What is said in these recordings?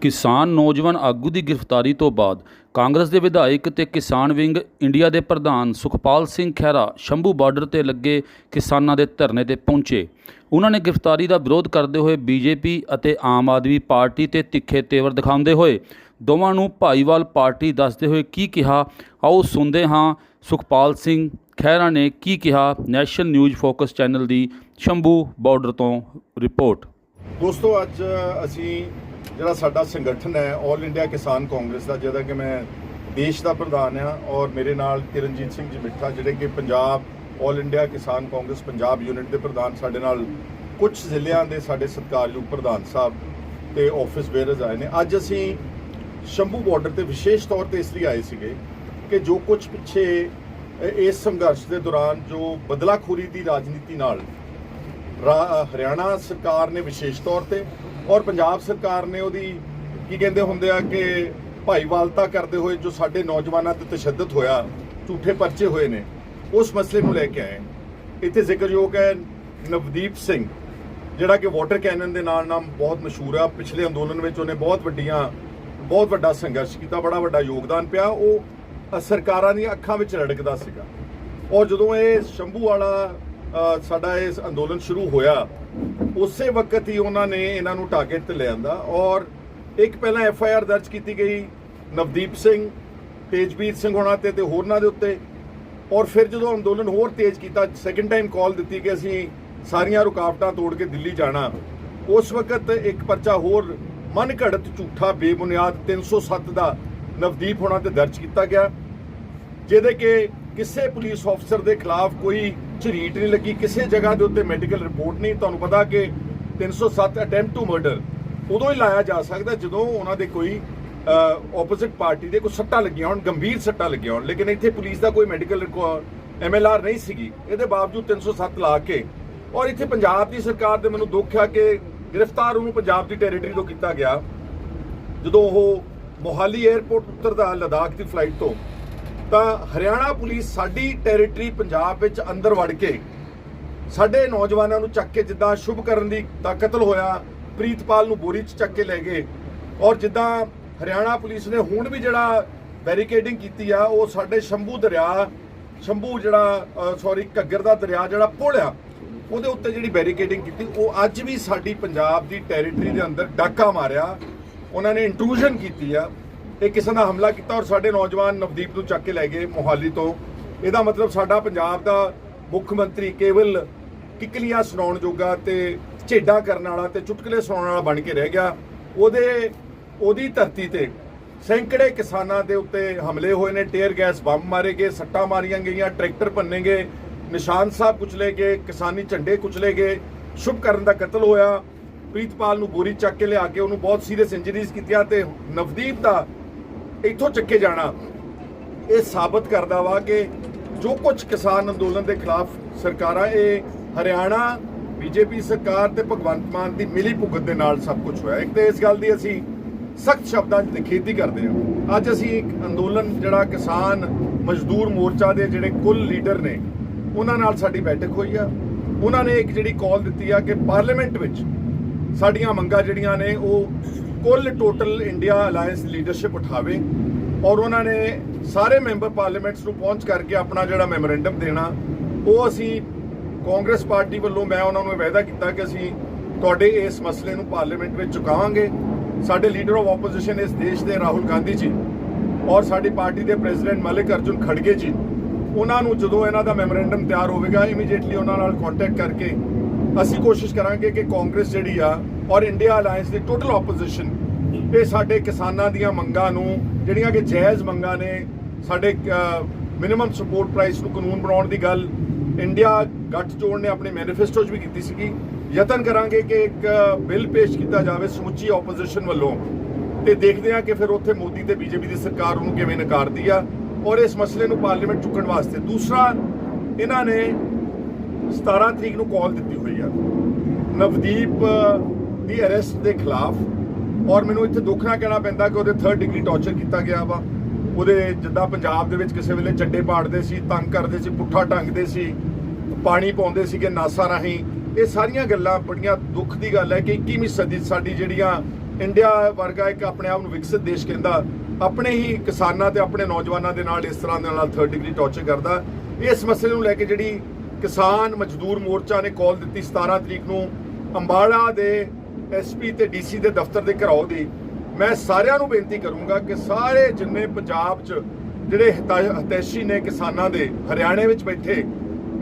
ਕਿਸਾਨ ਨੌਜਵਾਨ ਆਗੂ ਦੀ ਗ੍ਰਿਫਤਾਰੀ ਤੋਂ ਬਾਅਦ ਕਾਂਗਰਸ ਦੇ ਵਿਧਾਇਕ ਤੇ ਕਿਸਾਨ ਵਿੰਗ ਇੰਡੀਆ ਦੇ ਪ੍ਰਧਾਨ ਸੁਖਪਾਲ ਸਿੰਘ ਖਹਿਰਾ ਸ਼ੰਭੂ ਬਾਰਡਰ ਤੇ ਲੱਗੇ ਕਿਸਾਨਾਂ ਦੇ ਧਰਨੇ ਤੇ ਪਹੁੰਚੇ। ਉਹਨਾਂ ਨੇ ਗ੍ਰਿਫਤਾਰੀ ਦਾ ਵਿਰੋਧ ਕਰਦੇ ਹੋਏ ਬੀਜੇਪੀ ਅਤੇ ਆਮ ਆਦਮੀ ਪਾਰਟੀ ਤੇ ਤਿੱਖੇ ਤੇਵਰ ਦਿਖਾਉਂਦੇ ਹੋਏ ਦੋਵਾਂ ਨੂੰ ਭਾਈਵਾਲ ਪਾਰਟੀ ਦੱਸਦੇ ਹੋਏ ਕੀ ਕਿਹਾ, ਆਓ ਸੁਣਦੇ ਹਾਂ। ਸੁਖਪਾਲ ਸਿੰਘ ਖਹਿਰਾ ਨੇ ਕੀ ਕਿਹਾ, ਨੈਸ਼ਨਲ ਨਿਊਜ਼ ਫੋਕਸ ਚੈਨਲ ਦੀ ਸ਼ੰਭੂ ਬਾਰਡਰ ਤੋਂ ਰਿਪੋਰਟ। ਦੋਸਤੋ, ਅੱਜ ਅਸੀਂ ਜਿਹੜਾ ਸਾਡਾ ਸੰਗਠਨ ਹੈ 올 ਇੰਡੀਆ ਕਿਸਾਨ ਕਾਂਗਰਸ ਦਾ, ਜਿਹਦਾ ਕਿ ਮੈਂ ਦੇਸ਼ ਦਾ ਪ੍ਰਧਾਨ ਆ ਔਰ ਮੇਰੇ ਨਾਲ ਕਿਰਨਜੀਤ ਸਿੰਘ ਜੀ ਮਿੱਠਾ ਜਿਹੜੇ ਕਿ ਪੰਜਾਬ 올 ਇੰਡੀਆ ਕਿਸਾਨ ਕਾਂਗਰਸ ਪੰਜਾਬ ਯੂਨਿਟ ਦੇ ਪ੍ਰਧਾਨ, ਸਾਡੇ ਨਾਲ ਕੁਝ ਜ਼ਿਲ੍ਹਿਆਂ ਦੇ ਸਾਡੇ ਸਤਿਕਾਰਯੋਗ ਪ੍ਰਧਾਨ ਸਾਹਿਬ ਤੇ ਆਫਿਸ ਬੇਅਰਜ਼ ਆਏ ਨੇ। ਅੱਜ ਅਸੀਂ ਸ਼ੰਭੂ ਬਾਰਡਰ ਤੇ ਵਿਸ਼ੇਸ਼ ਤੌਰ ਤੇ ਇਸ ਲਈ ਆਏ ਸੀਗੇ ਕਿ ਜੋ ਕੁਝ ਪਿੱਛੇ ਇਸ ਸੰਘਰਸ਼ ਦੇ ਦੌਰਾਨ ਜੋ ਬਦਲਾਖੋਰੀ ਦੀ ਰਾਜਨੀਤੀ ਨਾਲ ਰਾ- ਹਰਿਆਣਾ ਸਰਕਾਰ ਨੇ ਵਿਸ਼ੇਸ਼ ਤੌਰ ਤੇ ਔਰ ਪੰਜਾਬ ਸਰਕਾਰ ਨੇ ਉਹਦੀ ਕੀ ਕਹਿੰਦੇ ਹੁੰਦੇ ਆ ਕਿ ਭਾਈਵਾਲਤਾ ਕਰਦੇ ਹੋਏ ਜੋ ਸਾਡੇ ਨੌਜਵਾਨਾਂ ਤੇ ਤਸ਼ੱਦਦ ਹੋਇਆ, ਝੂਠੇ ਪਰਚੇ ਹੋਏ ਨੇ, ਉਸ ਮਸਲੇ ਨੂੰ ਲੈ ਕੇ ਆਏ ਇੱਥੇ ਜ਼ਿਕਰਯੋਗ ਹੈ ਨਵਦੀਪ ਸਿੰਘ, ਜਿਹੜਾ ਕਿ ਵਾਟਰ ਕੈਨਨ ਦੇ ਨਾਲ ਨਾਮ ਬਹੁਤ ਮਸ਼ਹੂਰ ਆ। ਪਿਛਲੇ ਅੰਦੋਲਨ ਵਿੱਚ ਉਹਨੇ ਬਹੁਤ ਵੱਡੀਆਂ, ਬਹੁਤ ਵੱਡਾ ਸੰਘਰਸ਼ ਕੀਤਾ, ਬੜਾ ਵੱਡਾ ਯੋਗਦਾਨ ਪਿਆ। ਉਹ ਸਰਕਾਰਾਂ ਦੀਆਂ ਅੱਖਾਂ ਵਿੱਚ ਰੜਕਦਾ ਸੀਗਾ। ਔਰ ਜਦੋਂ ਇਹ ਸ਼ੰਭੂ ਵਾਲਾ ਸਾਡਾ ਇਸ ਅੰਦੋਲਨ ਸ਼ੁਰੂ ਹੋਇਆ ਉਸੇ ਵਕਤ ਹੀ ਉਹਨਾਂ ਨੇ ਇਹਨਾਂ ਨੂੰ ਟਾਰਗੇਟ ਤੇ ਲਿਆਂਦਾ ਔਰ ਇੱਕ ਪਹਿਲਾਂ ਐਫ ਆਈ ਆਰ ਦਰਜ ਕੀਤੀ ਗਈ ਨਵਦੀਪ ਸਿੰਘ, ਤੇਜਵੀਰ ਸਿੰਘ ਹੋਣਾ ਤੇ ਤੇ ਹੋਰਨਾਂ ਦੇ ਉੱਤੇ ਔਰ ਫਿਰ ਜਦੋਂ ਅੰਦੋਲਨ ਹੋਰ ਤੇਜ਼ ਕੀਤਾ ਸੈਕੰਡ ਟਾਈਮ ਕਾਲ ਦਿੱਤੀ ਕਿ ਅਸੀਂ ਸਾਰੀਆਂ ਰੁਕਾਵਟਾਂ ਤੋੜ ਕੇ ਦਿੱਲੀ ਜਾਣਾ, ਉਸ ਵਕਤ ਇੱਕ ਪਰਚਾ ਹੋਰ ਮਨ ਘੜਤ ਝੂਠਾ ਬੇਬੁਨਿਆਦ 307 ਦਾ ਨਵਦੀਪ ਹੋਣਾ ਤੇ ਦਰਜ ਕੀਤਾ ਗਿਆ, ਜਿਹਦੇ ਕਿ ਕਿਸੇ ਪੁਲਿਸ ਅਫਸਰ ਦੇ ਖਿਲਾਫ ਕੋਈ ਝਰੀਟ ਨਹੀਂ ਲੱਗੀ, ਕਿਸੇ ਜਗ੍ਹਾ ਦੇ ਉੱਤੇ ਮੈਡੀਕਲ ਰਿਪੋਰਟ ਨਹੀਂ। ਤੁਹਾਨੂੰ ਪਤਾ ਕਿ 307 ਅਟੈਂਪਟ ਟੂ ਮਰਡਰ ਉਦੋਂ ਹੀ ਲਾਇਆ ਜਾ ਸਕਦਾ ਜਦੋਂ ਉਹਨਾਂ ਦੇ ਕੋਈ ਆਪੋਜ਼ਿਟ ਪਾਰਟੀ ਦੇ ਕੋਈ ਸੱਟਾਂ ਲੱਗੀਆਂ ਹੋਣ, ਗੰਭੀਰ ਸੱਟਾਂ ਲੱਗੀਆਂ ਹੋਣ। ਲੇਕਿਨ ਇੱਥੇ ਪੁਲਿਸ ਦਾ ਕੋਈ ਮੈਡੀਕਲ ਐਮਐਲਆਰ ਨਹੀਂ ਸੀਗੀ। ਇਹਦੇ ਬਾਵਜੂਦ 307 ਲਾ ਕੇ ਔਰ ਇੱਥੇ ਪੰਜਾਬ ਦੀ ਸਰਕਾਰ ਦੇ ਮੈਨੂੰ ਦੁੱਖ ਆ ਕਿ ਗ੍ਰਿਫਤਾਰ ਉਹਨੂੰ ਪੰਜਾਬ ਦੀ ਟੈਰੀਟਰੀ ਤੋਂ ਕੀਤਾ ਗਿਆ। ਜਦੋਂ ਉਹ ਮੋਹਾਲੀ 에ਅਰਪੋਰਟ ਉਤਰਦਾ, ਲਦਾਖ ਦੀ ਫਲਾਈਟ ਤੋਂ ਤਾਂ ਹਰਿਆਣਾ ਪੁਲਿਸ ਸਾਡੀ ਟੈਰੀਟਰੀ ਪੰਜਾਬ ਵਿੱਚ ਅੰਦਰ ਵੜ ਕੇ ਸਾਡੇ ਨੌਜਵਾਨਾਂ ਨੂੰ ਚੱਕ ਕੇ ਜਿੱਦਾਂ ਸ਼ੁਭ ਕਰਨ ਦੀ ਦਾ ਕਤਲ ਹੋਇਆ, ਪ੍ਰੀਤਪਾਲ ਨੂੰ ਬੋਰੀ 'ਚ ਚੱਕ ਕੇ ਲੈ ਗਏ। ਔਰ ਜਿੱਦਾਂ ਹਰਿਆਣਾ ਪੁਲਿਸ ਨੇ ਹੁਣ ਵੀ ਜਿਹੜਾ ਬੈਰੀਕੇਡਿੰਗ ਕੀਤੀ ਆ, ਉਹ ਸਾਡੇ ਸ਼ੰਭੂ ਦਰਿਆ, ਸ਼ੰਭੂ ਜਿਹੜਾ ਸੌਰੀ ਘੱਗਰ ਦਾ ਦਰਿਆ ਜਿਹੜਾ ਪੁਲ ਆ, ਉਹਦੇ ਉੱਤੇ ਜਿਹੜੀ ਬੈਰੀਕੇਡਿੰਗ ਕੀਤੀ, ਉਹ ਅੱਜ ਵੀ ਸਾਡੀ ਪੰਜਾਬ ਦੀ ਟੈਰੀਟਰੀ ਦੇ ਅੰਦਰ ਡਾਕਾ ਮਾਰਿਆ। ਉਹਨਾਂ ਨੇ ਇੰਟਰੂਜਨ ਕੀਤੀ ਆ। ਇਹ ਕਿਸੇ ਦਾ ਹਮਲਾ ਕੀਤਾ ਔਰ ਸਾਡੇ ਨੌਜਵਾਨ ਨਵਦੀਪ ਨੂੰ ਚੱਕ ਕੇ ਲੈ ਗਏ ਮੋਹਾਲੀ ਤੋਂ। ਇਹਦਾ ਮਤਲਬ ਸਾਡਾ ਪੰਜਾਬ ਦਾ ਮੁੱਖ ਮੰਤਰੀ ਕੇਵਲ ਕਿਕਲੀਆਂ ਸੁਣਾਉਣ ਜੋਗਾ ਤੇ ਝੇਡਾਂ ਕਰਨ ਵਾਲਾ ਤੇ ਚੁਟਕਲੇ ਸੁਣਾਉਣ ਵਾਲਾ ਬਣ ਕੇ ਰਹਿ ਗਿਆ। ਉਹਦੇ, ਉਹਦੀ ਧਰਤੀ ਤੇ ਸੈਂਕੜੇ ਕਿਸਾਨਾਂ ਦੇ ਉੱਤੇ ਹਮਲੇ ਹੋਏ ਨੇ। ਟੇਅਰ ਗੈਸ ਬੰਬ ਮਾਰੇ ਗਏ, ਸੱਟਾਂ ਮਾਰੀਆਂ ਗਈਆਂ, ਟਰੈਕਟਰ ਭੰਨੇ ਗਏ, ਨਿਸ਼ਾਨ ਸਾਹਿਬ ਕੁਚਲੇ ਗਏ, ਕਿਸਾਨੀ ਝੰਡੇ ਕੁਚਲੇ ਗਏ। ਸ਼ੁਭ ਕਰਨ ਦਾ ਕਤਲ ਹੋਇਆ। ਪ੍ਰੀਤਪਾਲ ਨੂੰ ਗੋਰੀ ਚੱਕ ਕੇ ਲਿਆ ਕੇ ਉਹਨੂੰ ਬਹੁਤ ਸੀਰੀਅਸ ਇੰਜਰੀਜ਼ ਕੀਤੀਆਂ ਤੇ ਨਵਦੀਪ ਦਾ ਇੱਥੋਂ ਚੱਕੇ ਜਾਣਾ। ਇਹ ਸਾਬਤ ਕਰਦਾ ਵਾ ਕਿ ਜੋ ਕੁਝ ਕਿਸਾਨ ਅੰਦੋਲਨ ਦੇ ਖਿਲਾਫ ਸਰਕਾਰਾਂ ਇਹ ਹਰਿਆਣਾ, ਬੀਜੇਪੀ ਸਰਕਾਰ ਤੇ ਭਗਵੰਤ ਮਾਨ ਦੀ ਮਿਲੀ ਭੁਗਤ ਦੇ ਨਾਲ ਸਭ ਕੁਝ ਹੋਇਆ। ਇੱਕ ਤੇ ਇਸ ਗੱਲ ਦੀ ਅਸੀਂ ਸਖਤ ਸ਼ਬਦਾਂ 'ਚ ਨਿਖੇਧੀ ਕਰਦੇ ਹਾਂ। ਅੱਜ ਅਸੀਂ ਇੱਕ ਅੰਦੋਲਨ ਜਿਹੜਾ ਕਿਸਾਨ ਮਜ਼ਦੂਰ ਮੋਰਚਾ ਦੇ ਜਿਹੜੇ ਕੁੱਲ ਲੀਡਰ ਨੇ, ਉਹਨਾਂ ਨਾਲ ਸਾਡੀ ਬੈਠਕ ਹੋਈ ਆ। ਉਹਨਾਂ ਨੇ ਇੱਕ ਜਿਹੜੀ ਕਾਲ ਦਿੱਤੀ ਆ ਕਿ ਪਾਰਲੀਮੈਂਟ ਵਿੱਚ ਸਾਡੀਆਂ ਮੰਗਾਂ ਜਿਹੜੀਆਂ ਨੇ, ਉਹ ਕੁੱਲ ਟੋਟਲ ਇੰਡੀਆ ਅਲਾਈਅੰਸ ਲੀਡਰਸ਼ਿਪ ਉਠਾਵੇ ਔਰ ਉਹਨਾਂ ਨੇ ਸਾਰੇ ਮੈਂਬਰ ਪਾਰਲੀਮੈਂਟਸ ਨੂੰ ਪਹੁੰਚ ਕਰਕੇ ਆਪਣਾ ਜਿਹੜਾ ਮੈਮੋਰੈਂਡਮ ਦੇਣਾ, ਉਹ ਅਸੀਂ ਕਾਂਗਰਸ ਪਾਰਟੀ ਵੱਲੋਂ ਮੈਂ ਉਹਨਾਂ ਨੂੰ ਇਹ ਵਾਅਦਾ ਕੀਤਾ ਕਿ ਅਸੀਂ ਤੁਹਾਡੇ ਇਸ ਮਸਲੇ ਨੂੰ ਪਾਰਲੀਮੈਂਟ ਵਿੱਚ ਚੁਕਾਵਾਂਗੇ। ਸਾਡੇ ਲੀਡਰ ਆਫ ਆਪੋਜੀਸ਼ਨ ਇਸ ਦੇਸ਼ ਦੇ ਰਾਹੁਲ ਗਾਂਧੀ ਜੀ ਔਰ ਸਾਡੀ ਪਾਰਟੀ ਦੇ ਪ੍ਰੈਜ਼ੀਡੈਂਟ ਮਲਿਕ ਅਰਜੁਨ ਖੜਗੇ ਜੀ, ਉਹਨਾਂ ਨੂੰ ਜਦੋਂ ਇਹਨਾਂ ਦਾ ਮੈਮੋਰੈਂਡਮ ਤਿਆਰ ਹੋਵੇਗਾ ਇਮੀਡੀਏਟਲੀ ਉਹਨਾਂ ਨਾਲ ਕੰਟੈਕਟ ਕਰਕੇ ਅਸੀਂ ਕੋਸ਼ਿਸ਼ ਕਰਾਂਗੇ ਕਿ ਕਾਂਗਰਸ ਜਿਹੜੀ ਆ ਔਰ ਇੰਡੀਆ ਅਲਾਈਅੰਸ ਦੀ ਟੋਟਲ ਆਪੋਜੀਸ਼ਨ ਇਹ ਸਾਡੇ ਕਿਸਾਨਾਂ ਦੀਆਂ ਮੰਗਾਂ ਨੂੰ, ਜਿਹੜੀਆਂ ਕਿ ਜਾਇਜ਼ ਮੰਗਾਂ ਨੇ, ਸਾਡੇ ਮਿਨੀਮਮ ਸਪੋਰਟ ਪ੍ਰਾਈਸ ਨੂੰ ਕਾਨੂੰਨ ਬਣਾਉਣ ਦੀ ਗੱਲ, ਇੰਡੀਆ ਗੱਠਜੋੜ ਨੇ ਆਪਣੇ ਮੈਨੀਫੈਸਟੋ 'ਚ ਵੀ ਕੀਤੀ ਸੀਗੀ। ਯਤਨ ਕਰਾਂਗੇ ਕਿ ਇੱਕ ਬਿੱਲ ਪੇਸ਼ ਕੀਤਾ ਜਾਵੇ ਸਮੁੱਚੀ ਆਪੋਜੀਸ਼ਨ ਵੱਲੋਂ। ਤੇ ਦੇਖਦੇ ਹਾਂ ਕਿ ਫਿਰ ਉੱਥੇ ਮੋਦੀ ਤੇ ਬੀਜੇਪੀ ਦੀ ਸਰਕਾਰ ਉਹਨੂੰ ਕਿਵੇਂ ਨਕਾਰਦੀ ਆ ਔਰ ਇਸ ਮਸਲੇ ਨੂੰ ਪਾਰਲੀਮੈਂਟ ਚੁੱਕਣ ਵਾਸਤੇ। ਦੂਸਰਾ, ਇਹਨਾਂ ਨੇ 17 ਤਰੀਕ ਨੂੰ ਕਾਲ ਦਿੱਤੀ ਹੋਈ ਆ। ਨਵਦੀਪ ਦੀ ਅਰੈਸਟ ਦੇ ਖਿਲਾਫ। ਔਰ ਮੈਨੂੰ ਇੱਥੇ ਦੁੱਖ ਨਾਲ ਕਹਿਣਾ ਪੈਂਦਾ ਕਿ ਉਹਦੇ 3rd ਡਿਗਰੀ ਟੌਰਚਰ ਕੀਤਾ ਗਿਆ ਵਾ। ਉਹਦੇ ਜਿੱਦਾਂ ਪੰਜਾਬ ਦੇ ਵਿੱਚ ਕਿਸੇ ਵੇਲੇ ਚੱਡੇ ਪਾੜਦੇ ਸੀ, ਤੰਗ ਕਰਦੇ ਸੀ, ਪੁੱਠਾ ਟੰਗਦੇ ਸੀ, ਪਾਣੀ ਪਾਉਂਦੇ ਸੀਗੇ ਨਾਸਾ ਰਾਹੀਂ। ਇਹ ਸਾਰੀਆਂ ਗੱਲਾਂ ਬੜੀਆਂ ਦੁੱਖ ਦੀ ਗੱਲ ਹੈ ਕਿ 21ਵੀਂ ਸਦੀ 'ਚ ਸਾਡੀ ਜਿਹੜੀਆਂ ਇੰਡੀਆ ਵਰਗਾ ਇੱਕ ਆਪਣੇ ਆਪ ਨੂੰ ਵਿਕਸਿਤ ਦੇਸ਼ ਕਹਿੰਦਾ, ਆਪਣੇ ਹੀ ਕਿਸਾਨਾਂ ਤੇ ਆਪਣੇ ਨੌਜਵਾਨਾਂ ਦੇ ਨਾਲ ਇਸ ਤਰ੍ਹਾਂ ਦੇ ਨਾਲ ਥਰਡ ਡਿਗਰੀ ਟੌਰਚਰ ਕਰਦਾ। ਇਸ ਮਸਲੇ ਨੂੰ ਲੈ ਕੇ ਜਿਹੜੀ ਕਿਸਾਨ ਮਜ਼ਦੂਰ ਮੋਰਚਾ ਨੇ ਕਾਲ ਦਿੱਤੀ 17 ਤਰੀਕ ਨੂੰ ਅੰਬਾਲਾ ਦੇ ਐਸਪੀ ਤੇ ਡੀਸੀ ਦੇ ਦਫ਼ਤਰ ਦੇ ਘਰਾਓ ਦੀ। ਮੈਂ ਸਾਰਿਆਂ ਨੂੰ ਬੇਨਤੀ ਕਰੂੰਗਾ ਕਿ ਸਾਰੇ ਜਿੰਨੇ ਪੰਜਾਬ 'ਚ ਜਿਹੜੇ ਹਿਤਾ- ਹਿਤੈਸ਼ੀ ਨੇ ਕਿਸਾਨਾਂ ਦੇ, ਹਰਿਆਣੇ ਵਿੱਚ ਬੈਠੇ,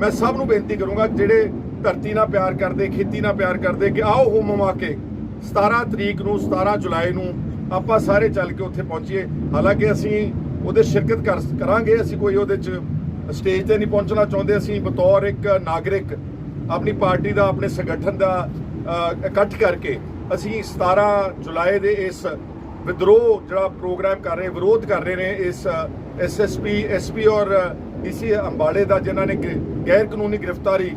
ਮੈਂ ਸਭ ਨੂੰ ਬੇਨਤੀ ਕਰੂੰਗਾ ਜਿਹੜੇ ਧਰਤੀ ਨਾਲ ਪਿਆਰ ਕਰਦੇ, ਖੇਤੀ ਨਾਲ ਪਿਆਰ ਕਰਦੇ, ਕਿ ਆਓ ਹੋਮ ਮਵਾ ਕੇ 17 ਤਰੀਕ ਨੂੰ 17 ਜੁਲਾਈ ਨੂੰ ਆਪਾਂ ਸਾਰੇ ਚੱਲ ਕੇ ਉੱਥੇ ਪਹੁੰਚੀਏ। ਹਾਲਾਂਕਿ ਅਸੀਂ ਉਹਦੇ ਸ਼ਿਰਕਤ ਕਰ, ਕਰਾਂਗੇ, ਅਸੀਂ ਕੋਈ ਉਹਦੇ 'ਚ ਸਟੇਜ ਤੇ ਨਹੀਂ ਪਹੁੰਚਣਾ ਚਾਹੁੰਦੇ, ਅਸੀਂ ਬਤੌਰ ਇੱਕ ਨਾਗਰਿਕ ਆਪਣੀ ਪਾਰਟੀ ਦਾ, ਆਪਣੇ ਸੰਗਠਨ ਦਾ ਇਕੱਠ ਕਰਕੇ ਅਸੀਂ 17 ਜੁਲਾਈ ਦੇ ਇਸ ਵਿਦਰੋਹ ਜਿਹੜਾ ਪ੍ਰੋਗਰਾਮ ਕਰ ਰਹੇ, ਵਿਰੋਧ ਕਰ ਰਹੇ ਨੇ ਇਸ ਐਸਐਸਪੀ ਐਸਪੀ ਔਰ ਡੀਸੀ ਅੰਬਾਲੇ ਦਾ, ਜਿਨ੍ਹਾਂ ਨੇ ਗੈ- ਗੈਰ ਕਾਨੂੰਨੀ ਗ੍ਰਿਫਤਾਰੀ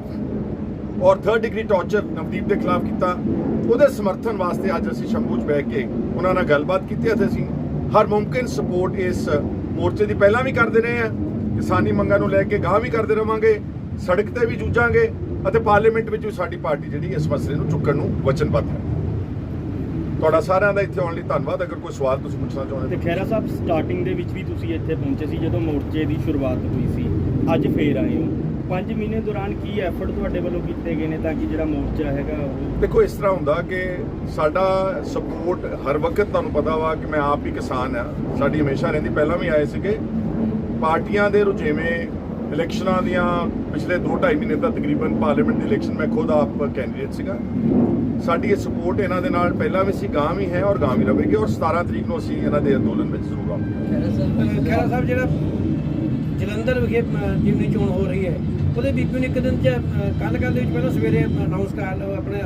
ਔਰ ਥਰਡ ਡਿਗਰੀ ਟੌਰਚਰ ਨਵਦੀਪ ਦੇ ਖਿਲਾਫ ਕੀਤਾ। ਉਹਦੇ ਸਮਰਥਨ ਵਾਸਤੇ ਅੱਜ ਅਸੀਂ ਸ਼ੰਭੂ 'ਚ ਬਹਿ ਕੇ ਉਹਨਾਂ ਨਾਲ ਗੱਲਬਾਤ ਕੀਤੀ। ਅਤੇ ਅਸੀਂ ਹਰ ਮੁਮਕਿਨ ਸਪੋਰਟ ਇਸ ਮੋਰਚੇ ਦੀ। ਪਹਿਲਾਂ ਵੀ ਕਰਦੇ ਰਹੇ ਹਾਂ। ਕਿਸਾਨੀ ਮੰਗਾਂ ਨੂੰ ਲੈ ਕੇ ਗਾਂ ਵੀ ਕਰਦੇ ਰਵਾਂਗੇ ਸੜਕ ਤੇ ਵੀ ਜੂਝਾਂਗੇ ਅਤੇ ਪਾਰਲੀਮੈਂਟ ਵਿੱਚ ਵੀ ਸਾਡੀ ਪਾਰਟੀ ਜਿਹੜੀ ਇਸ ਮਸਲੇ ਨੂੰ ਚੁੱਕਣ ਨੂੰ ਵਚਨਬੱਧ ਹੈ। ਤੁਹਾਡਾ ਸਾਰਿਆਂ ਦਾ ਇੱਥੇ ਆਉਣ ਲਈ ਧੰਨਵਾਦ। ਅਗਰ ਕੋਈ ਸਵਾਲ ਤੁਸੀਂ ਪੁੱਛਣਾ ਚਾਹੁੰਦੇ ਤੇ ਖੈਰਾ ਸਾਹਿਬ ਸਟਾਰਟਿੰਗ ਦੇ ਵਿੱਚ ਵੀ ਤੁਸੀਂ ਇੱਥੇ ਪਹੁੰਚੇ ਸੀ ਜਦੋਂ ਮੋਰਚੇ ਦੀ ਸ਼ੁਰੂਆਤ ਹੋਈ ਸੀ। ਅੱਜ ਫੇਰ ਆਏ ਹੋ। 5 ਮਹੀਨੇ ਦੌਰਾਨ ਕੀ ਐਫਰਟ ਤੁਹਾਡੇ ਵੱਲੋਂ ਕੀਤੇ ਗਏ ਨੇ ਤਾਂ ਕਿ ਜਿਹੜਾ ਮੋਰਚਾ ਹੈਗਾ ਉਹ ਦੇਖੋ ਇਸ ਤਰ੍ਹਾਂ ਹੁੰਦਾ ਕਿ ਸਾਡਾ ਸਪੋਰਟ ਹਰ ਵਕਤ ਤੁਹਾਨੂੰ ਪਤਾ ਵਾ ਕਿ ਮੈਂ ਆਪ ਹੀ ਕਿਸਾਨ ਆ ਸਾਡੀ ਹਮੇਸ਼ਾ ਰਹਿੰਦੀ। ਪਹਿਲਾਂ ਵੀ ਆਏ ਸੀਗੇ। ਪਾਰਟੀਆਂ ਦੇ ਰੁਝੇਵੇਂ ਇਲੈਕਸ਼ਨਾਂ ਦੀਆਂ ਪਿਛਲੇ 2.5 ਮਹੀਨੇ ਤੱਕ ਤਕਰੀਬਨ ਪਾਰਲੀਮੈਂਟ ਦੀ ਇਲੈਕਸ਼ਨ ਮੈਂ ਖੁਦ ਆਪ ਕੈਂਡੀਡੇਟ ਸੀਗਾ। ਸਾਡੀ ਇਹ ਸਪੋਰਟ ਇਹਨਾਂ ਦੇ ਨਾਲ ਪਹਿਲਾਂ ਵੀ ਸੀ ਗਾਂ ਵੀ ਹੈ ਔਰ ਗਾਂ ਵੀ ਰਹੇਗੀ ਔਰ 17 ਤਰੀਕ ਨੂੰ ਅਸੀਂ ਇਹਨਾਂ ਦੇ ਅੰਦੋਲਨ ਵਿੱਚ ਜ਼ਰੂਰ ਆਵਾਂਗੇ। ਖੈਰਾ ਸਾਹਿਬ ਜਿਹੜਾ ਜਲੰਧਰ ਵਿਖੇ ਜਿਮਨੀ ਚੋਣ ਹੋ ਰਹੀ ਹੈ ਉਹਦੇ ਬੀਪੀ ਨੇ ਇੱਕ ਦਿਨ ਚ ਕੱਲ ਕੱਲ ਦੇ ਵਿੱਚ ਪਹਿਲਾਂ ਸਵੇਰੇ ਅਨਾਉਂਸ ਕਰ ਲਿਆ ਆਪਣੇ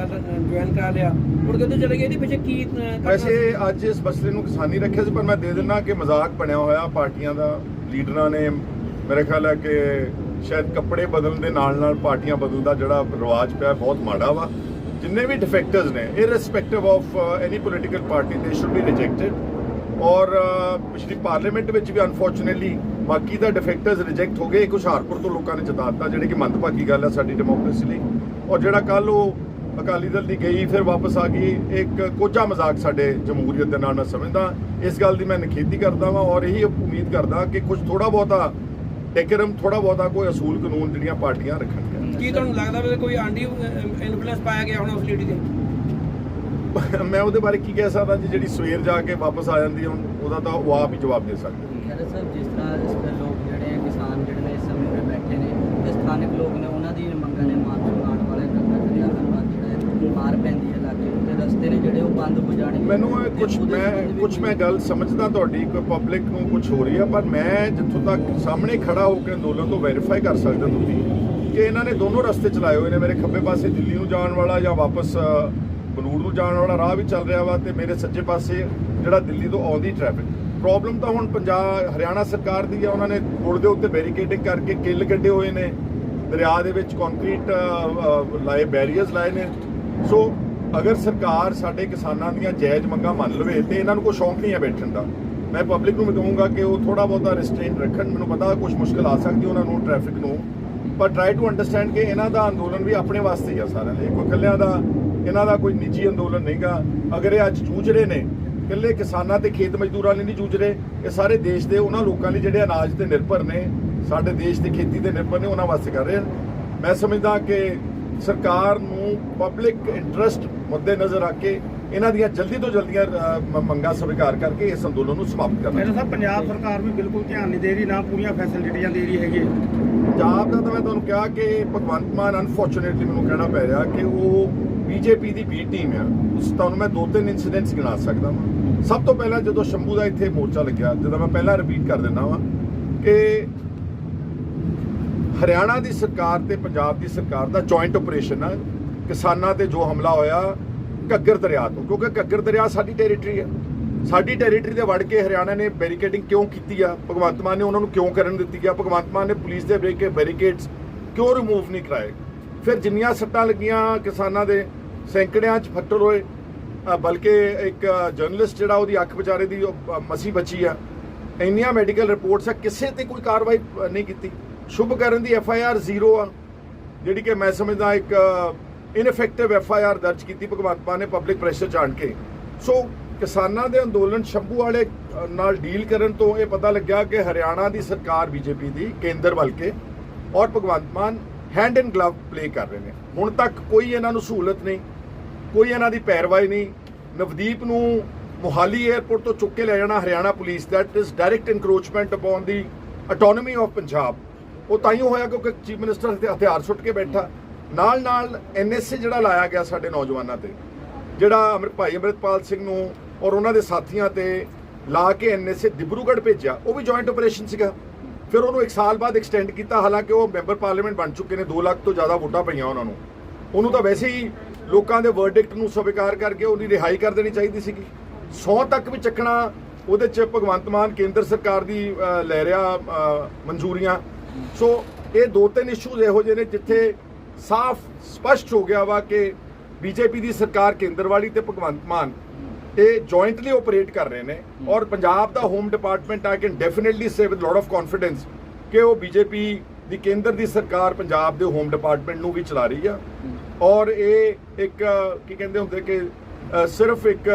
ਜੁਆਇਨ ਕਰ ਲਿਆ। ਮੁੜ ਕੇ ਉੱਧਰ ਚਲੇ ਗਏ ਇਹਦੇ ਪਿੱਛੇ ਕੀ ਵੈਸੇ? ਅੱਜ ਇਸ ਮਸਲੇ ਨੂੰ ਕਿਸਾਨੀ ਰੱਖਿਆ ਸੀ ਪਰ ਮੈਂ ਦੇ ਦਿੰਦਾ ਕਿ ਮਜ਼ਾਕ ਬਣਿਆ ਹੋਇਆ ਪਾਰਟੀਆਂ ਦਾ। ਲੀਡਰਾਂ ਨੇ ਮੇਰੇ ਖਿਆਲ ਹੈ ਕਿ ਸ਼ਾਇਦ ਕੱਪੜੇ ਬਦਲਣ ਦੇ ਨਾਲ ਨਾਲ ਪਾਰਟੀਆਂ ਬਦਲਣ ਦਾ ਜਿਹੜਾ ਰਿਵਾਜ ਪਿਆ, ਬਹੁਤ ਮਾੜਾ ਵਾ। ਜਿੰਨੇ ਵੀ ਡਿਫੈਕਟਰਸ ਨੇ irrespective of any political party ਦੇ ਸ਼ੁੱਡ ਬੀ ਰਿਜੈਕਟਡ ਔਰ ਪਿਛਲੀ ਪਾਰਲੀਮੈਂਟ ਵਿੱਚ ਵੀ ਅਨਫੋਰਚੂਨੇਟਲੀ ਬਾਕੀ ਦਾ ਡਿਫੈਕਟਰਸ ਰਿਜੈਕਟ ਹੋ ਗਏ। ਇੱਕ ਹੁਸ਼ਿਆਰਪੁਰ ਤੋਂ ਲੋਕਾਂ ਨੇ ਜਿਤਾ ਦਿੱਤਾ, ਜਿਹੜੀ ਕਿ ਮੰਦਭਾਗੀ ਗੱਲ ਹੈ ਸਾਡੀ ਡੈਮੋਕ੍ਰੇਸੀ ਲਈ। ਔਰ ਜਿਹੜਾ ਕੱਲ ਉਹ ਅਕਾਲੀ ਦਲ ਦੀ ਗਈ ਫਿਰ ਵਾਪਸ ਆ ਗਈ। ਇੱਕ ਕੋਝਾ ਮਜ਼ਾਕ ਸਾਡੇ ਜਮਹੂਰੀਅਤ ਦੇ ਨਾਲ ਮੈਂ ਸਮਝਦਾ। ਇਸ ਗੱਲ ਦੀ ਮੈਂ ਨਿਖੇਧੀ ਕਰਦਾ ਵਾਂ ਔਰ ਇਹੀ ਉਮੀਦ ਕਰਦਾ ਕਿ ਕੁਝ ਥੋੜਾ ਬਹੁਤਾ ਟੇਕਰਮ ਥੋੜਾ ਬਹੁਤਾ ਕੋਈ ਅਸੂਲ ਕਾਨੂੰਨ ਜਿਹੜੀਆਂ ਪਾਰਟੀਆਂ ਰੱਖਣਗੀਆਂ। ਕੀ ਤੁਹਾਨੂੰ ਲੱਗਦਾ ਵੀ ਕੋਈ ਆਂਡੀ ਇਨਫਲੂਐਂਸ ਪਾਇਆ ਗਿਆ ਹੋਣਾ ਉਸ ਲੇਡੀ ਤੇ? ਮੈਂ ਉਹਦੇ ਬਾਰੇ ਕੀ ਕਹਿ ਸਕਦਾ ਜੀ? ਜਿਹੜੀ ਸਵੇਰ ਜਾ ਕੇ ਵਾਪਸ ਆ ਜਾਂਦੀ ਹੈ ਹੁਣ ਉਹਦਾ ਤਾਂ ਉਹ ਆਪ ਹੀ ਜਵਾਬ ਦੇ ਸਕਦੇ। ਖੈਰ ਸਾਹਿਬ ਜਿਸ ਤਰ੍ਹਾਂ ਇਸ ਦੇ ਲੋਕ ਜਿਹੜੇ ਆ, ਕਿਸਾਨ ਜਿਹੜੇ ਨੇ ਇਸ ਸਮੇਂ ਬੈਠੇ ਨੇ ਤੇ ਸਥਾਨਕ ਲੋਕ ਨੇ ਉਹਨਾਂ ਦੀ ਮੰਗਾਂ ਨੇ ਮਾਨਸੂਨ ਆਉਣ ਵਾਲੇ ਗੰਗਾ ਦਰਿਆ ਦਾ ਬੰਦ ਜਿਹੜਾ ਹੈ ਮਾਰ ਪੈਂਦੀ ਹੈ ਇਲਾਕੇ ਨੂੰ ਤੇ ਰਸਤੇ ਨੇ ਜਿਹੜੇ ਉਹ ਬੰਦ ਹੋ ਜਾਣਗੇ। ਮੈਨੂੰ ਤੇ ਕੁਝ ਮੈਂ ਕੁਝ ਮੈਂ ਗੱਲ ਸਮਝਦਾ ਤੁਹਾਡੀ ਕੋਈ ਪਬਲਿਕ ਨੂੰ ਕੁਝ ਹੋ ਰਹੀ ਆ ਪਰ ਮੈਂ ਜਿੱਥੋਂ ਤੱਕ ਸਾਹਮਣੇ ਖੜਾ ਹੋ ਕੇ ਅੰਦੋਲਨ ਤੋਂ ਵੈਰੀਫਾਈ ਕਰ ਸਕਦਾ ਤੁਸੀਂ ਕਿ ਇਹਨਾਂ ਨੇ ਦੋਨੋਂ ਰਸਤੇ ਚਲਾਏ ਹੋਏ ਨੇ ਮੇਰੇ ਖੱਬੇ ਪਾਸੇ ਦਿੱਲੀ ਨੂੰ ਜਾਣ ਵਾਲਾ ਜਾਂ ਵਾਪਸ ਬਨੂੜ ਨੂੰ ਜਾਣ ਵਾਲਾ ਰਾਹ ਵੀ ਚੱਲ ਰਿਹਾ ਵਾ ਤੇ ਮੇਰੇ ਸੱਜੇ ਪਾਸੇ ਜਿਹੜਾ ਦਿੱਲੀ ਤੋਂ ਆਉਂਦੀ ਟ੍ਰੈਫਿਕ ਪ੍ਰੋਬਲਮ ਤਾਂ ਹੁਣ ਪੰਜਾਬ ਹਰਿਆਣਾ ਸਰਕਾਰ ਦੀ ਆ ਉਹਨਾਂ ਨੇ ਪੁਲ ਦੇ ਉੱਤੇ ਬੈਰੀਕੇਡਿੰਗ ਕਰਕੇ ਕਿੱਲ ਕੱਢੇ ਹੋਏ ਨੇ। ਦਰਿਆ ਦੇ ਵਿੱਚ ਕੰਕਰੀਟ ਲਾਏ ਬੈਰੀਅਰਸ ਲਾਏ ਨੇ। ਸੋ ਅਗਰ ਸਰਕਾਰ ਸਾਡੇ ਕਿਸਾਨਾਂ ਦੀਆਂ ਜਾਇਜ਼ ਮੰਗਾਂ ਮੰਨ ਲਵੇ ਤੇ ਇਹਨਾਂ ਨੂੰ ਕੋਈ ਸ਼ੌਂਕ ਨਹੀਂ ਹੈ ਬੈਠਣ ਦਾ। ਮੈਂ ਪਬਲਿਕ ਨੂੰ ਵੀ ਕਹੂੰਗਾ ਕਿ ਉਹ ਥੋੜਾ ਬਹੁਤਾ ਰਿਸਟ੍ਰੇਨ ਰੱਖਣ। ਮੈਨੂੰ ਪਤਾ ਕੁਝ ਮੁਸ਼ਕਲ ਆ ਸਕਦੀ ਉਹਨਾਂ ਨੂੰ ਟ੍ਰੈਫਿਕ ਨੂੰ। ਪਰ ਟਰਾਈ ਟੂ ਅੰਡਰਸਟੈਂਡ ਕਿ ਇਹਨਾਂ ਦਾ ਅੰਦੋਲਨ ਵੀ ਆਪਣੇ ਵਾਸਤੇ ਹੀ ਆ ਸਾਰਿਆਂ ਲਈ। ਕੋਈ ਇਕੱਲਿਆਂ ਦਾ, ਇਹਨਾਂ ਦਾ ਕੋਈ ਨਿੱਜੀ ਅੰਦੋਲਨ ਨਹੀਂਗਾ। ਅਗਰ ਇਹ ਅੱਜ ਜੂਝ ਰਹੇ ਨੇ, ਇਕੱਲੇ ਕਿਸਾਨਾਂ ਤੇ ਖੇਤ ਮਜ਼ਦੂਰਾਂ ਲਈ ਨਹੀਂ ਜੂਝ ਰਹੇ ਇਹ ਸਾਰੇ ਦੇਸ਼ ਦੇ ਉਹਨਾਂ ਲੋਕਾਂ ਲਈ ਜਿਹੜੇ ਅਨਾਜ ਤੇ ਨਿਰਭਰ ਨੇ, ਸਾਡੇ ਦੇਸ਼ ਦੀ ਖੇਤੀ ਤੇ ਨਿਰਭਰ ਨੇ, ਉਹਨਾਂ ਵਾਸਤੇ ਕਰ ਰਹੇ ਮੈਂ ਸਮਝਦਾ ਕਿ ਸਰਕਾਰ ਨੂੰ ਪਬਲਿਕ ਇੰਟਰਸਟ ਮੁੱਦੇ ਨਜ਼ਰ ਰੱਖ ਕੇ ਇਹਨਾਂ ਦੀਆਂ ਜਲਦੀ ਤੋਂ ਜਲਦੀਆਂ ਮੰਗਾਂ ਸਵੀਕਾਰ ਕਰਕੇ ਇਸ ਅੰਦੋਲਨ ਨੂੰ ਸਮਾਪਤ ਕਰਨਾ ਖੈਰਾ ਸਾਹਿਬ ਪੰਜਾਬ ਸਰਕਾਰ ਵੀ ਬਿਲਕੁਲ ਧਿਆਨ ਨਹੀਂ ਦੇ ਰਹੀ ਨਾ ਪੂਰੀਆਂ ਫੈਸਿਲਿਟੀਆਂ ਦੇ ਰਹੀ ਹੈਗੀ। ਪੰਜਾਬ ਦਾ ਤਾਂ ਮੈਂ ਤੁਹਾਨੂੰ ਕਿਹਾ ਕਿ ਭਗਵੰਤ ਮਾਨ ਅਨਫੋਰਚੂਨੇਟਲੀ ਮੈਨੂੰ ਕਹਿਣਾ ਪੈ ਰਿਹਾ ਕਿ ਉਹ ਬੀਜੇਪੀ ਦੀ ਬੀ ਟੀਮ ਆ। ਉਸ ਤੁਹਾਨੂੰ ਮੈਂ ਦੋ ਤਿੰਨ ਇਨਸੀਡੈਂਟਸ ਗਿਣਾ ਸਕਦਾ ਹਾਂ ਸਭ ਤੋਂ ਪਹਿਲਾਂ ਜਦੋਂ ਸ਼ੰਭੂ ਦਾ ਇੱਥੇ ਮੋਰਚਾ ਲੱਗਿਆ ਜਦੋਂ ਮੈਂ ਪਹਿਲਾਂ ਰਿਪੀਟ ਕਰ ਦਿੰਦਾ ਵਾਂ ਕਿ ਹਰਿਆਣਾ ਦੀ ਸਰਕਾਰ ਤੇ ਪੰਜਾਬ ਦੀ ਸਰਕਾਰ ਦਾ ਜੁਆਇੰਟ ਆਪਰੇਸ਼ਨ ਆ। ਕਿਸਾਨਾਂ ਤੇ ਜੋ ਹਮਲਾ ਹੋਇਆ ਘੱਗਰ ਦਰਿਆ ਤੋਂ, ਕਿਉਂਕਿ ਘੱਗਰ ਦਰਿਆ ਸਾਡੀ ਟੈਰੀਟਰੀ ਹੈ। ਸਾਡੀ ਟੈਰੀਟਰੀ ਦੇ ਵੜ ਕੇ ਹਰਿਆਣਾ ਨੇ ਬੈਰੀਕੇਡਿੰਗ ਕਿਉਂ ਕੀਤੀ ਆ? ਭਗਵੰਤ ਮਾਨ ਨੇ ਉਹਨਾਂ ਨੂੰ ਕਿਉਂ ਕਰਨ ਦਿੱਤੀ ਆ? ਭਗਵੰਤ ਮਾਨ ਨੇ ਪੁਲਿਸ ਦੇ ਬ੍ਰੇਕੇ ਬੈਰੀਕੇਡਸ ਕਿਉਂ ਰਿਮੂਵ ਨਹੀਂ ਕਰਾਏ? ਫਿਰ ਜਿੰਨੀਆਂ ਸੱਟਾਂ ਲੱਗੀਆਂ ਕਿਸਾਨਾਂ ਦੇ, ਸੈਂਕੜਿਆਂ 'ਚ ਫੱਟੜ ਹੋਏ ਬਲਕਿ ਇੱਕ ਜਰਨਲਿਸਟ ਜਿਹੜਾ ਉਹਦੀ ਅੱਖ ਵਿਚਾਰੇ ਦੀ ਮਸੀ ਬਚੀ ਆ। ਇੰਨੀਆਂ ਮੈਡੀਕਲ ਰਿਪੋਰਟਸ ਆ, ਕਿਸੇ ਤੇ ਕੋਈ ਕਾਰਵਾਈ ਨਹੀਂ ਕੀਤੀ। ਸ਼ੁਭ ਕਰਨ ਦੀ ਐਫ ਆਈ ਆਰ ਜ਼ੀਰੋ ਆ, ਜਿਹੜੀ ਕਿ ਮੈਂ ਸਮਝਦਾ ਇੱਕ ਇਨਫੈਕਟਿਵ ਐਫ ਆਈ ਆਰ ਦਰਜ ਕੀਤੀ। ਭਗਵੰਤ ਮਾਨ ਨੇ ਪਬਲਿਕ ਪ੍ਰੈਸ਼ਰ ਚ ਆਣ ਕੇ। ਸੋ ਕਿਸਾਨਾਂ ਦੇ ਅੰਦੋਲਨ ਸ਼ੰਭੂ ਵਾਲੇ ਨਾਲ ਡੀਲ ਕਰਨ ਤੋਂ ਇਹ ਪਤਾ ਲੱਗਿਆ ਕਿ ਹਰਿਆਣਾ ਦੀ ਸਰਕਾਰ ਬੀਜੇਪੀ ਦੀ, ਕੇਂਦਰ ਵੱਲ ਕੇ, ਔਰ Bhagwant Mann hand and glove play ਕਰ ਰਹੇ ਨੇ। ਹੁਣ ਤੱਕ ਕੋਈ ਇਹਨਾਂ ਨੂੰ ਸਹੂਲਤ ਨਹੀਂ, ਕੋਈ ਇਹਨਾਂ ਦੀ ਪੈਰਵਾਈ ਨਹੀਂ। ਨਵਦੀਪ ਨੂੰ ਮੋਹਾਲੀ 에ਅਰਪੋਰਟ ਤੋਂ ਚੁੱਕ ਕੇ ਲੈ ਜਾਣਾ Haryana police that is direct encroachment upon the autonomy of Punjab ਉਹ ਤਾਂ ਹੀ ਹੋਇਆ ਕਿਉਂਕਿ ਚੀਫ ਮਿਨਿਸਟਰ ਤੇ ਹਥਿਆਰ ਸੁੱਟ ਕੇ ਬੈਠਾ। ਨਾਲ ਨਾਲ ਐਨਐਸਏ ਜਿਹੜਾ ਲਾਇਆ ਗਿਆ ਸਾਡੇ ਨੌਜਵਾਨਾਂ ਤੇ, ਜਿਹੜਾ ਅਮਰ, ਭਾਈ ਅੰਮ੍ਰਿਤਪਾਲ ਸਿੰਘ ਨੂੰ ਔਰ ਉਹਨਾਂ ਦੇ ਸਾਥੀਆਂ ਤੇ ਲਾ ਕੇ ਐਨਐਸਏ ਦਿਬਰੂਗੜ੍ਹ ਭੇਜਿਆ, ਉਹ ਵੀ ਜੁਆਇੰਟ ਆਪਰੇਸ਼ਨ ਸੀਗਾ। ਫਿਰ ਉਹਨੂੰ 1 ਸਾਲ ਬਾਅਦ ਐਕਸਟੈਂਡ ਕੀਤਾ, ਹਾਲਾਂਕਿ ਉਹ ਮੈਂਬਰ ਪਾਰਲੀਮੈਂਟ ਬਣ ਚੁੱਕੇ ਨੇ 2 ਲੱਖ ਤੋਂ ਜ਼ਿਆਦਾ ਵੋਟਾਂ ਪਈਆਂ ਉਹਨਾਂ ਨੂੰ। ਉਹਨੂੰ ਤਾਂ ਵੈਸੇ ਹੀ ਲੋਕਾਂ ਦੇ ਵਰਡਿਕਟ ਨੂੰ ਸਵੀਕਾਰ ਕਰਕੇ ਉਹਦੀ ਰਿਹਾਈ ਕਰ ਦੇਣੀ ਚਾਹੀਦੀ ਸੀਗੀ। 100 ਤੱਕ ਵੀ ਚੱਕਣਾ ਉਹਦੇ ਚ ਭਗਵੰਤ ਮਾਨ ਕੇਂਦਰ ਸਰਕਾਰ ਦੀ ਲੈ ਰਿਹਾ ਮਨਜ਼ੂਰੀਆਂ। ਸੋ ਇਹ ਦੋ ਤਿੰਨ ਇਸ਼ੂਜ਼ ਇਹੋ ਜਿਹੇ ਨੇ ਜਿੱਥੇ ਸਾਫ਼ ਸਪਸ਼ਟ ਹੋ ਗਿਆ ਵਾ ਕਿ ਬੀਜੇਪੀ ਦੀ ਸਰਕਾਰ ਕੇਂਦਰ ਵਾਲੀ ਤੇ ਭਗਵੰਤ ਮਾਨ ਇਹ ਜੁਆਇੰਟਲੀ ਆਪਰੇਟ ਕਰ ਰਹੇ ਨੇ ਔਰ ਪੰਜਾਬ ਦਾ home department I can definitely say with lot of confidence ਕਿ ਉਹ ਬੀਜੇਪੀ ਦੀ ਕੇਂਦਰ ਦੀ ਸਰਕਾਰ ਪੰਜਾਬ ਦੇ ਹੋਮ ਡਿਪਾਰਟਮੈਂਟ ਨੂੰ ਵੀ ਚਲਾ ਰਹੀ ਆ। ਔਰ ਇਹ ਇੱਕ ਕੀ ਕਹਿੰਦੇ ਹੁੰਦੇ ਕਿ ਸਿਰਫ ਇੱਕ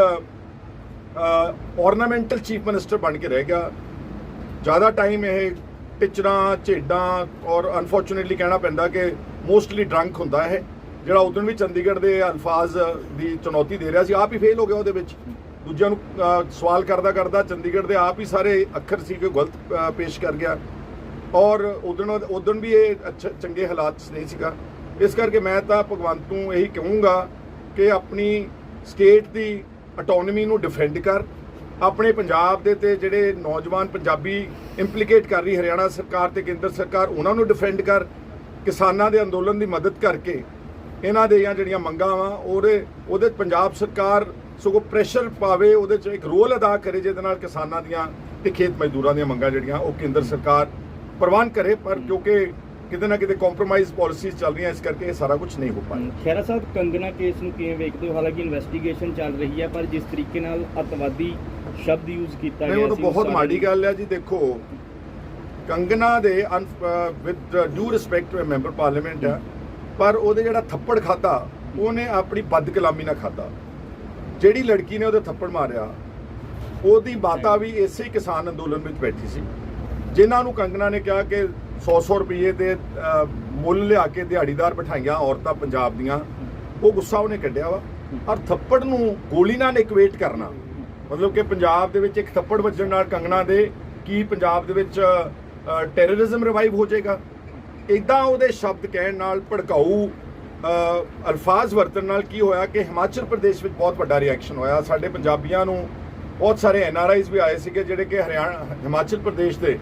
ornamental ਚੀਫ ਮਿਨਿਸਟਰ ਬਣ ਕੇ ਰਹਿ ਗਿਆ। ਜ਼ਿਆਦਾ ਟਾਈਮ ਇਹ ਟਿਚਰਾਂ ਝੇਡਾਂ ਔਰ ਅਨਫੋਰਚੂਨੇਟਲੀ ਕਹਿਣਾ ਪੈਂਦਾ ਕਿ ਮੋਸਟਲੀ ਡਰੰਕ ਹੁੰਦਾ ਹੈ ਜਿਹੜਾ ਉਦੋਂ ਵੀ ਚੰਡੀਗੜ੍ਹ ਦੇ ਅਲਫਾਜ਼ ਦੀ ਚੁਣੌਤੀ ਦੇ ਰਿਹਾ ਸੀ, ਆਪ ਹੀ ਫੇਲ ਹੋ ਗਿਆ ਉਹਦੇ ਵਿੱਚ। ਦੂਜਿਆਂ ਨੂੰ ਸਵਾਲ ਕਰਦਾ ਕਰਦਾ ਚੰਡੀਗੜ੍ਹ ਦੇ ਆਪ ਹੀ ਸਾਰੇ ਅੱਖਰ ਸੀ ਕਿ ਗਲਤ ਪੇਸ਼ ਕਰ ਗਿਆ। ਔਰ ਉਦੋਂ ਉਦੋਂ ਵੀ ਇਹ ਅੱਛਾ, ਚੰਗੇ ਹਾਲਾਤ ਨਹੀਂ ਸੀਗਾ। ਇਸ ਕਰਕੇ ਮੈਂ ਤਾਂ ਭਗਵੰਤ ਨੂੰ ਇਹੀ ਕਹੂੰਗਾ ਕਿ ਆਪਣੀ ਸਟੇਟ ਦੀ ਆਟੋਨਮੀ ਨੂੰ ਡਿਫੈਂਡ ਕਰ। ਆਪਣੇ ਪੰਜਾਬ ਦੇ ਤੇ ਜਿਹੜੇ ਨੌਜਵਾਨ ਪੰਜਾਬੀ ਇੰਪਲੀਕੇਟ ਕਰ ਰਹੀ ਹਰਿਆਣਾ ਸਰਕਾਰ ਤੇ ਕੇਂਦਰ ਸਰਕਾਰ, ਉਹਨਾਂ ਨੂੰ ਡਿਫੈਂਡ ਕਰ। ਕਿਸਾਨਾਂ ਦੇ ਅੰਦੋਲਨ ਦੀ ਮਦਦ ਕਰਕੇ ਇਹਨਾਂ ਦੇ ਜਾਂ ਜਿਹੜੀਆਂ ਮੰਗਾਂ ਵਾ ਉਹਦੇ ਉਹਦੇ ਪੰਜਾਬ ਸਰਕਾਰ ਸਗੋਂ ਪ੍ਰੈਸ਼ਰ ਪਾਵੇ ਉਹਦੇ 'ਚ ਇੱਕ ਰੋਲ ਅਦਾ ਕਰੇ ਜਿਹਦੇ ਨਾਲ ਕਿਸਾਨਾਂ ਦੀਆਂ ਤੇ ਖੇਤ ਮਜ਼ਦੂਰਾਂ ਦੀਆਂ ਮੰਗਾਂ ਜਿਹੜੀਆਂ ਉਹ ਕੇਂਦਰ ਸਰਕਾਰ ਪ੍ਰਵਾਨ ਕਰੇ ਪਰ ਕਿਉਂਕਿ ਕਿਤੇ ਨਾ ਕਿਤੇ ਕੰਪਰੋਮਾਈਜ਼ ਪਾਲਿਸੀਜ਼ ਚੱਲ ਰਹੀਆਂ ਇਸ ਕਰਕੇ ਇਹ ਸਾਰਾ ਕੁਝ ਨਹੀਂ ਹੋ ਪਾਇਆ। ਖੈਰਾ ਸਾਹਿਬ ਕੰਗਨਾ ਕੇਸ ਨੂੰ ਕਿਵੇਂ ਵੇਖਦੇ ਹੋ? ਹਾਲਾਂਕਿ ਇਨਵੈਸਟੀਗੇਸ਼ਨ ਚੱਲ ਰਹੀ ਹੈ ਪਰ ਜਿਸ ਤਰੀਕੇ ਨਾਲ ਅਤਵਾਦੀ ਸ਼ਬਦ ਯੂਜ਼ ਕੀਤਾ ਗਿਆ ਨਹੀਂ ਉਹ ਤਾਂ ਸੀ ਬਹੁਤ ਮਾੜੀ ਗੱਲ ਹੈ ਜੀ ਦੇਖੋ ਕੰਗਨਾ ਦੇ with due respect to member parliament ਹੈ, ਪਰ ਉਹਦੇ ਜਿਹੜਾ ਥੱਪੜ ਖਾਦਾ ਉਹਨੇ ਆਪਣੀ ਬਦਕਲਾਮੀ ਨਾਲ ਖਾਦਾ ਜਿਹੜੀ ਲੜਕੀ ਨੇ ਉਹਦੇ ਥੱਪੜ ਮਾਰਿਆ, ਉਹਦੀ ਮਾਤਾ ਵੀ ਇਸੇ ਕਿਸਾਨ ਅੰਦੋਲਨ ਵਿੱਚ ਬੈਠੀ ਸੀ। ਜਿਨ੍ਹਾਂ ਨੂੰ ਕੰਗਨਾ ਨੇ ਕਿਹਾ ਕਿ 100-100 ਰੁਪਏ ਦੇ ਮੁੱਲ ਲਿਆ ਕੇ ਦਿਹਾੜੀਦਾਰ ਬਿਠਾਈਆਂ ਔਰਤਾਂ ਪੰਜਾਬ ਦੀਆਂ, ਉਹ ਗੁੱਸਾ ਉਹਨੇ ਕੱਢਿਆ ਵਾ। ਔਰ ਥੱਪੜ ਨੂੰ ਗੋਲੀ ਨਾਲ ਇਕਵੇਟ ਕਰਨਾ, ਮਤਲਬ ਕਿ ਪੰਜਾਬ ਦੇ ਵਿੱਚ ਇੱਕ ਥੱਪੜ ਵੱਜਣ ਨਾਲ ਕੰਗਣਾ ਦੇ ਕੀ ਪੰਜਾਬ ਦੇ ਵਿੱਚ ਟੈਰਰਿਜ਼ਮ ਰਿਵਾਈਵ ਹੋ ਜਾਏਗਾ। ਇਦਾਂ ਉਹਦੇ ਸ਼ਬਦ ਕਹਿਣ ਨਾਲ ਭੜਕਾਊ ਅਲਫਾਜ਼ ਵਰਤਣ ਨਾਲ ਕੀ ਹੋਇਆ ਕਿ ਹਿਮਾਚਲ ਪ੍ਰਦੇਸ਼ ਵਿੱਚ ਬਹੁਤ ਵੱਡਾ ਰਿਐਕਸ਼ਨ ਹੋਇਆ। ਸਾਡੇ ਪੰਜਾਬੀਆਂ ਨੂੰ ਬਹੁਤ ਸਾਰੇ ਐਨਆਰਆਈਜ਼ ਵੀ ਆਏ ਸੀਗੇ ਜਿਹੜੇ ਕਿ ਹਰਿਆਣਾ, ਹਿਮਾਚਲ ਪ੍ਰਦੇਸ਼ ਦੇ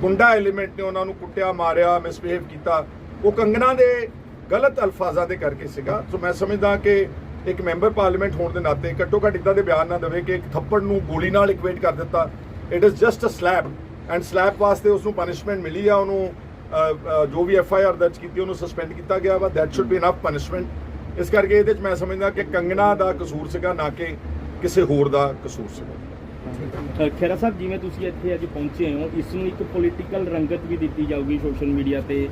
ਗੁੰਡਾ ਐਲੀਮੈਂਟ ਨੇ ਉਹਨਾਂ ਨੂੰ ਕੁੱਟਿਆ, ਮਾਰਿਆ ਮਿਸਬਿਹੇਵ ਕੀਤਾ। ਉਹ ਕੰਗਣਾ ਦੇ ਗਲਤ ਅਲਫਾਜ਼ਾਂ ਦੇ ਕਰਕੇ ਸੀਗਾ। ਸੋ ਮੈਂ ਸਮਝਦਾ ਕਿ ਇੱਕ ਮੈਂਬਰ ਪਾਰਲੀਮੈਂਟ ਹੋਣ ਦੇ ਨਾਤੇ ਘੱਟੋ ਘੱਟ ਇਦਾਂ ਦੇ ਬਿਆਨ ਨਾ ਦੇਵੇ ਕਿ ਇੱਕ ਥੱਪੜ ਨੂੰ ਗੋਲੀ ਨਾਲ ਇਕਵੇਟ ਕਰ ਦਿੱਤਾ। It is just a slap and slap ਵਾਸਤੇ ਉਸ ਨੂੰ ਪਨਿਸ਼ਮੈਂਟ ਮਿਲੀ ਆ ਉਹਨੂੰ ਜੋ ਵੀ ਐਫ ਆਈ ਆਰ ਦਰਜ ਕੀਤੀ ਉਹਨੂੰ ਸਸਪੈਂਡ ਕੀਤਾ ਗਿਆ ਵਾ। That should be enough punishment ਇਸ ਕਰਕੇ ਇਹਦੇ ਵਿੱਚ ਮੈਂ ਸਮਝਦਾ ਕਿ ਕੰਗਣਾ ਦਾ ਕਸੂਰ ਸੀਗਾ ਨਾ ਕਿ ਕਿਸੇ ਹੋਰ ਦਾ ਕਸੂਰ ਸੀਗਾ। ਅ, ਖਹਿਰਾ ਸਾਹਿਬ ਜਿਵੇਂ ਤੁਸੀਂ ਇੱਥੇ ਅੱਜ ਪਹੁੰਚੇ ਹੋ ਇਸ ਨੂੰ ਇੱਕ ਪੋਲੀਟੀਕਲ ਰੰਗਤ ਵੀ ਦਿੱਤੀ ਜਾਊਗੀ ਸੋਸ਼ਲ ਮੀਡੀਆ ਤੇ।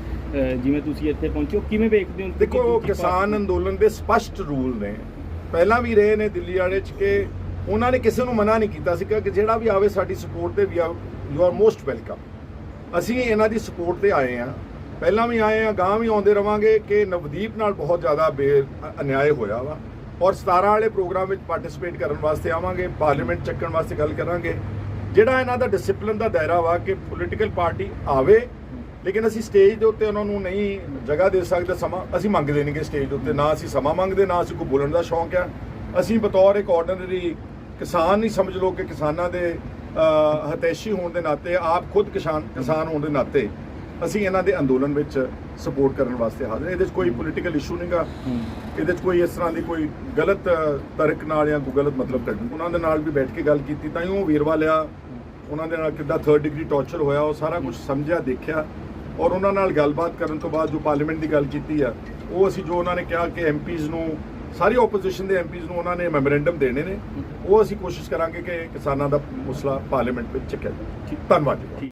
ਜਿਵੇਂ ਤੁਸੀਂ ਇੱਥੇ ਪਹੁੰਚੇ ਹੋ ਕਿਵੇਂ ਵੇਖਦੇ ਹੋ ਦੇਖੋ ਕਿਸਾਨ ਅੰਦੋਲਨ ਦੇ ਸਪਸ਼ਟ ਰੂਲ ਨੇ। ਪਹਿਲਾਂ ਵੀ ਰਹੇ ਨੇ ਦਿੱਲੀ ਵਾਲੇ ਚ ਕਿ ਉਹਨਾਂ ਨੇ ਕਿਸੇ ਨੂੰ ਮਨਾ ਨਹੀਂ ਕੀਤਾ ਸੀ ਕਿ ਜਿਹੜਾ ਵੀ ਆਵੇ ਸਾਡੀ ਸਪੋਰਟ ਤੇ ਵੀ ਯੂ ਆਰ ਮੋਸਟ ਵੈਲਕਮ ਅਸੀਂ ਇਹਨਾਂ ਦੀ ਸਪੋਰਟ ਤੇ ਆਏ ਆ ਪਹਿਲਾਂ ਵੀ ਆਏ ਆ ਗਾਂ ਵੀ ਆਉਂਦੇ ਰਵਾਂਗੇ ਕਿ ਨਵਦੀਪ ਨਾਲ ਬਹੁਤ ਜ਼ਿਆਦਾ ਬੇ ਅਨਿਆਏ ਹੋਇਆ ਵਾ। ਔਰ 17 ਵਾਲੇ ਪ੍ਰੋਗਰਾਮ ਵਿੱਚ ਪਾਰਟਿਸਿਪੇਟ ਕਰਨ ਵਾਸਤੇ ਆਵਾਂਗੇ ਪਾਰਲੀਮੈਂਟ ਚੱਕਣ ਵਾਸਤੇ ਗੱਲ ਕਰਾਂਗੇ। ਜਿਹੜਾ ਇਹਨਾਂ ਦਾ ਡਿਸਪਲਿਨ ਦਾ ਦਾਇਰਾ ਵਾ ਕਿ ਪੋਲੀਟੀਕਲ ਪਾਰਟੀ ਆਵੇ, ਲੇਕਿਨ ਅਸੀਂ ਸਟੇਜ ਦੇ ਉੱਤੇ ਉਹਨਾਂ ਨੂੰ ਨਹੀਂ ਜਗ੍ਹਾ ਦੇ ਸਕਦੇ, ਸਮਾਂ ਅਸੀਂ ਮੰਗਦੇ ਨਹੀਂਗੇ ਸਟੇਜ ਦੇ ਉੱਤੇ। ਨਾ ਅਸੀਂ ਸਮਾਂ ਮੰਗਦੇ, ਨਾ ਅਸੀਂ ਕੋਈ ਬੋਲਣ ਦਾ ਸ਼ੌਂਕ ਆ। ਅਸੀਂ ਬਤੌਰ ਇੱਕ ਆਰਡੀਨਰੀ ਕਿਸਾਨ ਨਹੀਂ ਸਮਝ ਲਓ ਕਿ ਕਿਸਾਨਾਂ ਦੇ ਹਤੈਸ਼ੀ ਹੋਣ ਦੇ ਨਾਤੇ ਆਪ ਖੁਦ ਕਿਸਾਨ ਕਿਸਾਨ ਹੋਣ ਦੇ ਨਾਤੇ ਅਸੀਂ ਇਹਨਾਂ ਦੇ ਅੰਦੋਲਨ ਵਿੱਚ ਸਪੋਰਟ ਕਰਨ ਵਾਸਤੇ ਹਾਜ਼ਰ ਹਾਂ। ਇਹਦੇ 'ਚ ਕੋਈ ਪੋਲੀਟੀਕਲ ਇਸ਼ੂ ਨਹੀਂਗਾ ਇਹਦੇ 'ਚ ਕੋਈ ਇਸ ਤਰ੍ਹਾਂ ਦੀ ਕੋਈ ਗਲਤ ਤਰਕ ਨਾਲ ਜਾਂ ਕੋਈ ਗਲਤ ਮਤਲਬ ਕੱਢਣ ਉਹਨਾਂ ਦੇ ਨਾਲ ਵੀ ਬੈਠ ਕੇ ਗੱਲ ਕੀਤੀ ਤਾਂ ਉਹ ਵੇਰਵਾ ਲਿਆ। ਉਹਨਾਂ ਦੇ ਨਾਲ ਕਿੱਦਾਂ 3rd ਡਿਗਰੀ ਟੌਰਚਰ ਹੋਇਆ ਉਹ ਸਾਰਾ ਕੁਝ ਸਮਝਿਆ ਦੇਖਿਆ ਔਰ ਉਹਨਾਂ ਨਾਲ ਗੱਲਬਾਤ ਕਰਨ ਤੋਂ ਬਾਅਦ ਜੋ ਪਾਰਲੀਮੈਂਟ ਦੀ ਗੱਲ ਕੀਤੀ ਆ ਉਹ ਅਸੀਂ ਜੋ ਉਹਨਾਂ ਨੇ ਕਿਹਾ ਕਿ ਐਮਪੀਜ਼ ਨੂੰ ਸਾਰੀ ਆਪੋਜੀਸ਼ਨ ਦੇ ਐਮਪੀਜ਼ ਨੂੰ ਉਹਨਾਂ ਨੇ ਮੈਮੋਰੈਂਡਮ ਦੇਣੇ ਨੇ। ਉਹ ਅਸੀਂ ਕੋਸ਼ਿਸ਼ ਕਰਾਂਗੇ ਕਿ ਕਿਸਾਨਾਂ ਦਾ ਮਸਲਾ ਪਾਰਲੀਮੈਂਟ ਵਿੱਚ ਚੱਕਿਆ ਜਾਵੇ। ਧੰਨਵਾਦ ਜੀ।